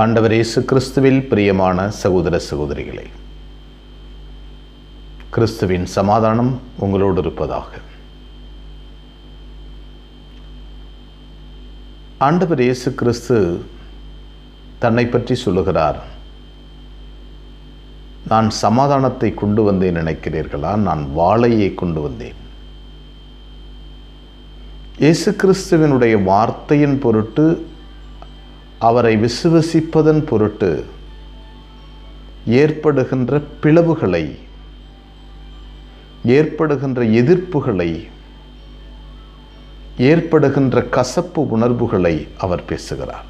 ஆண்டவர் இயேசு கிறிஸ்துவில் பிரியமான சகோதர சகோதரிகளே கிறிஸ்துவின் சமாதானம் உங்களோடு இருப்பதாக. ஆண்டவர் இயேசு கிறிஸ்து தன்னை பற்றி சொல்லுகிறார் நான் சமாதானத்தை கொண்டு வந்தேன் நினைக்கிறீர்களா? நான் வாழையை கொண்டு வந்தேன். இயேசு கிறிஸ்துவினுடைய வார்த்தையின் பொருட்டு அவரை விசுவசிப்பதன் பொருட்டு ஏற்படுகின்ற பிளவுகளை ஏற்படுகின்ற எதிர்ப்புகளை ஏற்படுகின்ற கசப்பு உணர்வுகளை அவர் பேசுகிறார்.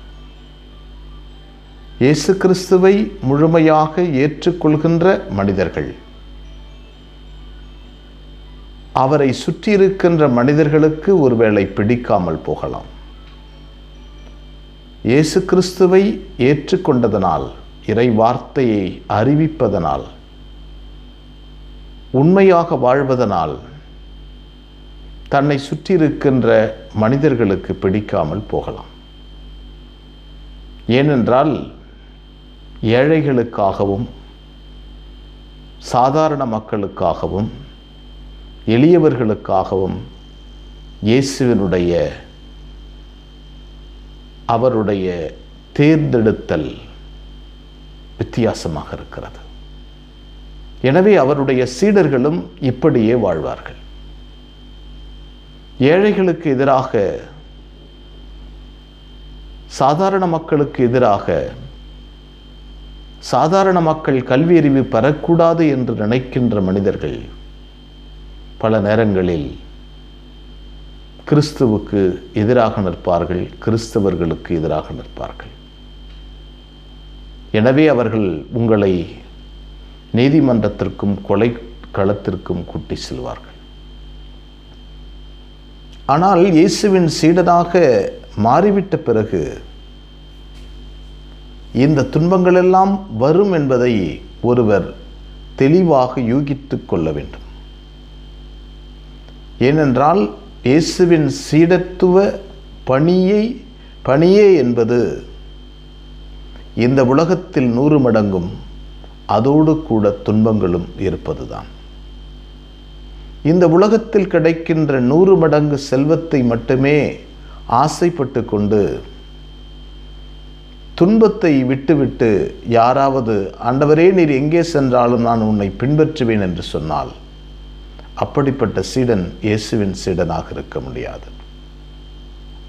இயேசு கிறிஸ்துவை முழுமையாக ஏற்றுக்கொள்கின்ற மனிதர்கள் அவரை சுற்றியிருக்கின்ற மனிதர்களுக்கு ஒருவேளை பிடிக்காமல் போகலாம். இயேசு கிறிஸ்துவை ஏற்றுக்கொண்டதனால் இறை வார்த்தையை அறிவிப்பதனால் உண்மையாக வாழ்வதனால் தன்னை சுற்றியிருக்கின்ற மனிதர்களுக்கு பிடிக்காமல் போகலாம். ஏனென்றால் ஏழைகளுக்காகவும் சாதாரண மக்களுக்காகவும் எளியவர்களுக்காகவும் இயேசுவினுடைய அவருடைய தேர்ந்தெடுத்தல் வித்தியாசமாக இருக்கிறது. எனவே அவருடைய சீடர்களும் இப்படியே வாழ்வார்கள். ஏழைகளுக்கு எதிராக சாதாரண மக்களுக்கு எதிராக சாதாரண மக்கள் கல்வி அறிவு பெறக்கூடாது என்று நினைக்கின்ற மனிதர்கள் பல நேரங்களில் கிறிஸ்துவுக்கு எதிராக நிற்பார்கள் கிறிஸ்தவர்களுக்கு எதிராக நிற்பார்கள். எனவே அவர்கள் உங்களை நீதிமன்றத்திற்கும் கொலை களத்திற்கும் கூட்டி செல்வார்கள். ஆனால் இயேசுவின் சீடனாக மாறிவிட்ட பிறகு இந்த துன்பங்கள் எல்லாம் வரும் என்பதை ஒருவர் தெளிவாக யூகித்து கொள்ள வேண்டும். ஏனென்றால் இயேசுவின் சீடத்துவ பணியை பணியே என்பது இந்த உலகத்தில் நூறு மடங்கும் அதோடு கூட துன்பங்களும் இருப்பதுதான். இந்த உலகத்தில் கிடைக்கின்ற நூறு மடங்கு செல்வத்தை மட்டுமே ஆசைப்பட்டு கொண்டு துன்பத்தை விட்டுவிட்டு யாராவது ஆண்டவரே நீர் எங்கே சென்றாலும் நான் உன்னை பின்பற்றுவேன் என்று சொன்னால் அப்படிப்பட்ட சீடன் இயேசுவின் சீடனாக இருக்க முடியாது.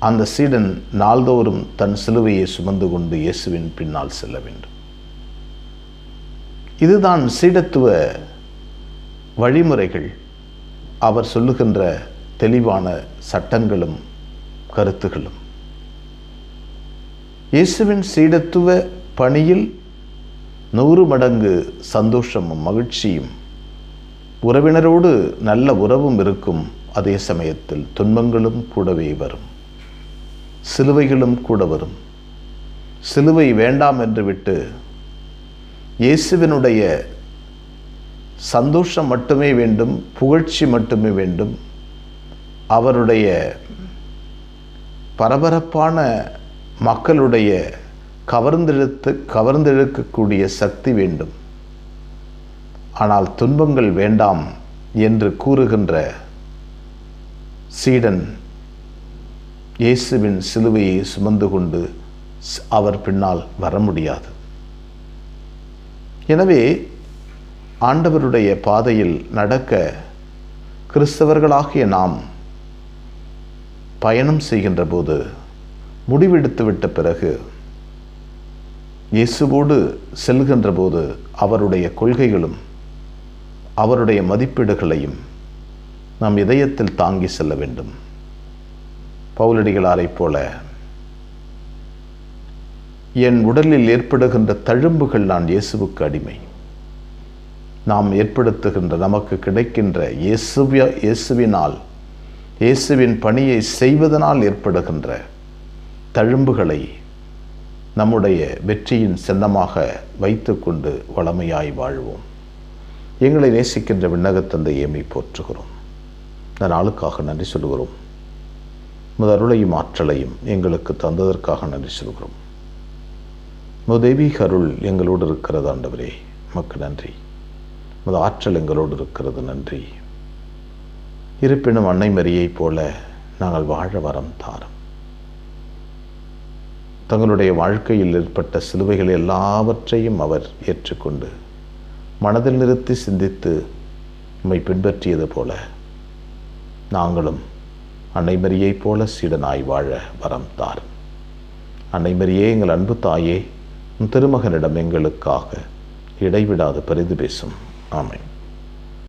அந்த சீடன் நாள்தோறும் தன் சிலுவையை சுமந்து கொண்டு இயேசுவின் பின்னால் செல்ல வேண்டும். இதுதான் சீடத்துவ வழிமுறைகள். அவர் சொல்லுகின்ற தெளிவான சட்டங்களும் கருத்துகளும். இயேசுவின் சீடத்துவ பணியில் நூறு மடங்கு சந்தோஷமும் மகிழ்ச்சியும் உறவினரோடு நல்ல உறவும் இருக்கும். அதே சமயத்தில் துன்பங்களும் கூடவே வரும். சிலுவைகளும் கூட வரும். சிலுவை வேண்டாம் என்று விட்டு இயேசுவினுடைய சந்தோஷம் மட்டுமே வேண்டும் புகழ்ச்சி மட்டுமே வேண்டும். அவருடைய பரபரப்பான மக்களுடைய கவர்ந்தெழுத்து கவர்ந்தெழுக்கக்கூடிய சக்தி வேண்டும். ஆனால் துன்பங்கள் வேண்டாம் என்று கூறுகின்ற சீடன் இயேசுவின் சிலுவையை சுமந்து கொண்டு அவர் பின்னால் வர முடியாது. எனவே ஆண்டவருடைய பாதையில் நடக்க கிறிஸ்தவர்களாகிய நாம் பயணம் செய்கின்ற போது முடிவெடுத்து விட்ட பிறகு இயேசுவோடு செல்கின்ற போது அவருடைய கொள்கைகளும் அவருடைய மதிப்பீடுகளையும் நம் இதயத்தில் தாங்கி செல்ல வேண்டும். பவுலடிகளாரைப் போல என் உடலில் ஏற்படுகின்ற தழும்புகள் நான் இயேசுவுக்கு அடிமை. நாம் ஏற்படுத்துகின்ற நமக்கு கிடைக்கின்ற இயேசுவிய இயேசுவினால் இயேசுவின் பணியை செய்வதனால் ஏற்படுகின்ற தழும்புகளை நம்முடைய வெற்றியின் சின்னமாக வைத்துக்கொண்டு வளமையாய் வாழ்வோம். எங்களை நேசிக்கின்ற விண்ணகத்தந்தை ஏமை போற்றுகிறோம். இந்த நாளுக்காக நன்றி சொல்கிறோம் முதருளையும் ஆற்றலையும் எங்களுக்கு தந்ததற்காக நன்றி சொல்கிறோம் முதேவி அருள் எங்களோடு இருக்கிறது ஆண்டவரே மக்கு நன்றி. முத ஆற்றல் எங்களோடு இருக்கிறது நன்றி. இருப்பினும் அன்னை மரியைப் போல நாங்கள் வாழ வரம் தாரும். தங்களுடைய வாழ்க்கையில் ஏற்பட்ட சிலுவைகள் எல்லாவற்றையும் அவர் ஏற்றுக்கொண்டு மனதில் நிறுத்தி சிந்தித்து நம்மை பின்பற்றியது போல நாங்களும் அன்னை மரியைப் போல சீடனாய் வாழ வரம் தார். அன்னை மரியே எங்கள் அன்பு தாயே உன் திருமகனிடம் எங்களுக்காக இடைவிடாது பரிது பேசும். ஆமை